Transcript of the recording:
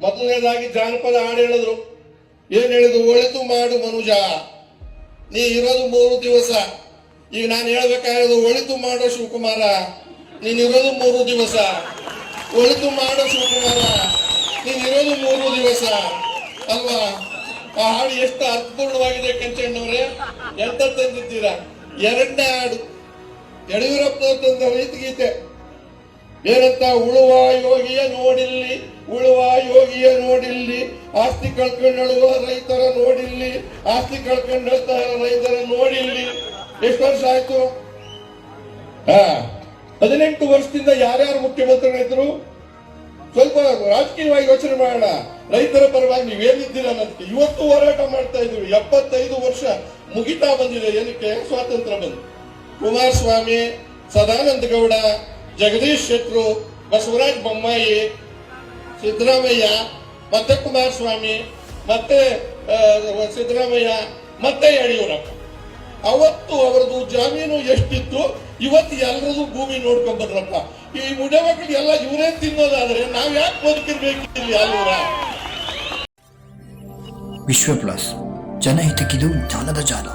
ಮೊದಲನೇದಾಗಿ ಜಾನಪದ ಹಾಡು ಹೇಳಿದ್ರು. ಏನ್ ಹೇಳಿದ್ರು? ಒಳಿತು ಮಾಡು ಮನುಜ, ನೀ ಇರೋದು ಮೂರು ದಿವಸ. ಈಗ ನಾನು ಹೇಳ್ಬೇಕಾಗಿರೋದು, ಒಳಿತು ಮಾಡೋ ಶಿವಕುಮಾರ, ನೀನ್ ಇರೋದು ಮೂರು ದಿವಸ. ಒಳಿತು ಮಾಡೋ ಶಿವಕುಮಾರ, ನೀನ್ ಇರೋದು ಮೂರು ದಿವಸ. ಅಲ್ವಾ? ಆ ಹಾಡು ಎಷ್ಟು ಅರ್ಥಪೂರ್ಣವಾಗಿದೆ ಕೆಂಚಣ್ಣವ್ರೆ. ಎಂತ ತಂದಿದ್ದೀರಾ? ಎರಡನೇ ಹಾಡು. ಯಡಿಯೂರಪ್ಪನವ್ರು ತಂದ ಗೀತೆ ಏನಂತ? ಉಳುವ ಯೋಗಿಯ ಆಸ್ತಿ ಕಳ್ಕೊಂಡಳುವ ರೈತರ ನೋಡಿಲ್ಲಿ, ಆಸ್ತಿ ಕಳ್ಕೊಂಡು ರೈತರ ನೋಡಿಲ್ಲಿ. ಎಷ್ಟು ವರ್ಷ ಆಯ್ತು? ಹದಿನೆಂಟು ವರ್ಷದಿಂದ ಯಾರ್ಯಾರು ಮುಖ್ಯಮಂತ್ರಿಗಳಿದ್ರು ಸ್ವಲ್ಪ ರಾಜಕೀಯವಾಗಿ ಯೋಚನೆ ಮಾಡೋಣ. ರೈತರ ಪರವಾಗಿ ನೀವೇನಿದ್ದೀರಾ ಅನ್ನೋದಕ್ಕೆ ಇವತ್ತು ಹೋರಾಟ ಮಾಡ್ತಾ ಇದ್ದೀವಿ. ಎಪ್ಪತ್ತೈದು ವರ್ಷ ಮುಗಿತಾ ಬಂದಿದೆ. ಏನಕ್ಕೆ? ಸ್ವಾತಂತ್ರ್ಯ ಬಂದು ಕುಮಾರಸ್ವಾಮಿ, ಸದಾನಂದ ಗೌಡ, ಜಗದೀಶ್ ಶೆಟ್ರು, ಬಸವರಾಜ್ ಬೊಮ್ಮಾಯಿ, ಸಿದ್ದರಾಮಯ್ಯ ಮತ್ತೆ ಕುಮಾರಸ್ವಾಮಿ, ಮತ್ತೆ ಸಿದ್ದರಾಮಯ್ಯ, ಮತ್ತೆ ಯಡಿಯೂರಪ್ಪ. ಅವತ್ತು ಅವರದು ಜಾಮೀನು ಎಷ್ಟಿತ್ತು, ಇವತ್ತು ಎಲ್ಲರದು ಭೂಮಿ ನೋಡ್ಕೊಂಡ್ ಬಂದ್ರಪ್ಪ ಈ ಮುಡೆ ಮಕ್ಕಳು ಎಲ್ಲ ಇವರೇ ತಿನ್ನೋದಾದ್ರೆ ನಾವ್ ಯಾಕೆ ಬದುಕಿರ್ಬೇಕು ಇಲ್ಲಿ ಅಲ್ಲೂರ? ವಿಶ್ವ ಪ್ಲಸ್ ಜನಹಿತಕ್ಕಿದು ಜ್ಞಾನದ ಜಾಲ.